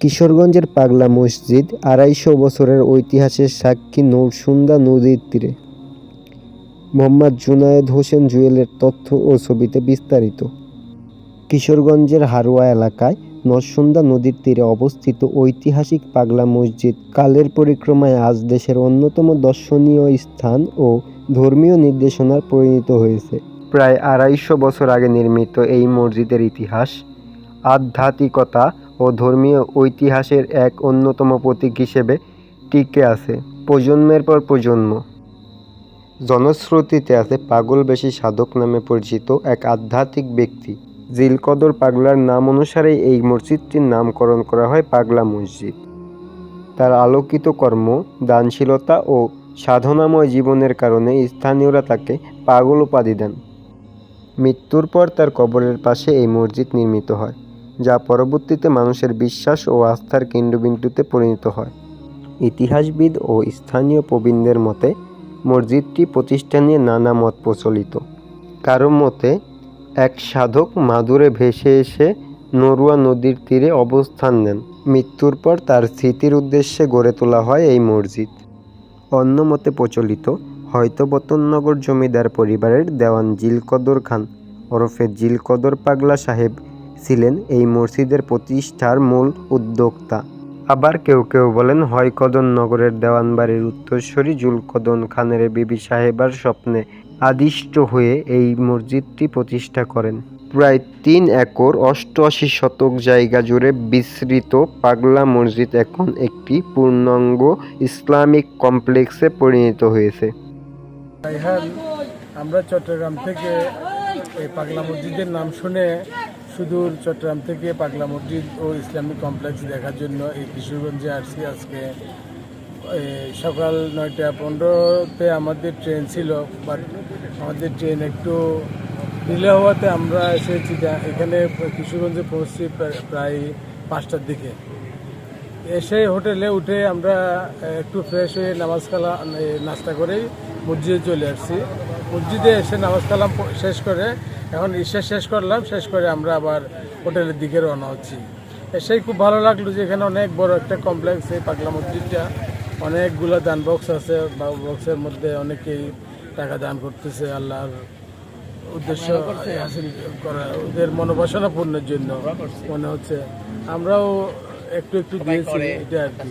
কিশোরগঞ্জের পাগলা মসজিদ আড়াইশো বছরের ঐতিহাসের সাক্ষী নরসুন্দা নদীর তীরে। মোহাম্মদ জুনায়েদ হোসেন জুয়েলের তথ্য ও ছবিতে বিস্তারিত। কিশোরগঞ্জের হারোয়া এলাকায় নরসুন্দা নদীর তীরে অবস্থিত ঐতিহাসিক পাগলা মসজিদ কালের পরিক্রমায় আজ দেশের অন্যতম দর্শনীয় স্থান ও ধর্মীয় নির্দেশনার পরিণত হয়েছে। প্রায় আড়াইশো বছর আগে নির্মিত এই মসজিদের ইতিহাস আধ্যাত্মিকতা ও ধর্মীয় ঐতিহাসের এক অন্যতম প্রতীক হিসেবে টিকে আছে প্রজন্মের পর প্রজন্ম। জনশ্রুতিতে আছে পাগলবেশী সাধক নামে পরিচিত এক আধ্যাত্মিক ব্যক্তি। জিলকদর পাগলার নাম অনুসারে এই মসজিদটির নামকরণ করা হয় পাগলা মসজিদ। তার আলোকিত কর্ম, দানশীলতা ও সাধনাময় জীবনের কারণে স্থানীয়রা তাকে পাগল উপাধি দেন। মৃত্যুর পর তার কবরের পাশে এই মসজিদ নির্মিত হয়। যা পরবর্তীতে মানুষের বিশ্বাস ও আস্থার কেন্দ্রবিন্দুতে পরিণত হয়। ইতিহাসবিদ ও স্থানীয় প্রবীণদের মতে, মসজিদটি প্রতিষ্ঠা নিয়ে নানা মত প্রচলিত। কারও মতে, এক সাধক মাদুরে ভেসে এসে নরুয়া নদীর তীরে অবস্থান নেন। মৃত্যুর পর তার স্মৃতির উদ্দেশ্যে গড়ে তোলা হয় এই মসজিদ। অন্য মতে প্রচলিত, হয়তো বতননগর জমিদার পরিবারের দেওয়ান জিলকদর খান ওরফে জিলকদর পাগলা সাহেব ছিলেন এই মসজিদের প্রতিষ্ঠার মূল উদ্যোক্তা। আবার কেউ কেউ বলেন হয়কদন নগরের দেওয়ানবাড়ির উত্তরস্বরী জুলকদন খানের বিবি সাহেবার স্বপ্নে আদিষ্ট হয়ে এই মসজিদটি প্রতিষ্ঠা করেন। প্রায় তিন একর অষ্টআশি শতক জায়গা জুড়ে বিস্তৃত পাগলা মসজিদ এখন একটি পূর্ণাঙ্গ ইসলামিক কমপ্লেক্সে পরিণত হয়েছে। আমরা চট্টগ্রাম থেকে এই পাগলা মসজিদের নাম শুনে সুদূর চট্টগ্রাম থেকে পাগলা মসজিদ ও ইসলামিক কমপ্লেক্স দেখার জন্য এই কিশোরগঞ্জে আসছি আজকে। সকাল নয়টা পনেরোতে আমাদের ট্রেন ছিল বাট আমাদের ট্রেন একটু ডিলে হওয়াতে আমরা এসেছি এখানে কিশোরগঞ্জে পৌঁছছি প্রায়- পাঁচটার দিকে। এসে হোটেলে উঠে আমরা একটু ফ্রেশ হয়ে নামাজ কালাম নাস্তা করেই মসজিদে চলে আসছি। মসজিদে এসে নামাজ কালাম শেষ করে এখন ঈশা শেষ করলাম শেষ করে আমরা আবার হোটেলের দিকে রওনা হচ্ছি। এসেই খুব ভালো লাগল যে এখানে অনেক বড় একটা কমপ্লেক্স এই পাগলা মসজিদটা। অনেকগুলো দান বক্স আছে বা বক্সের মধ্যে অনেকেই টাকা দান করতেছে আল্লাহর উদ্দেশ্য হাসিল করা ওদের মনোবাসনা পূর্ণের জন্য মনে হচ্ছে। আমরাও একটু একটু দিয়েছি এটা আর কি।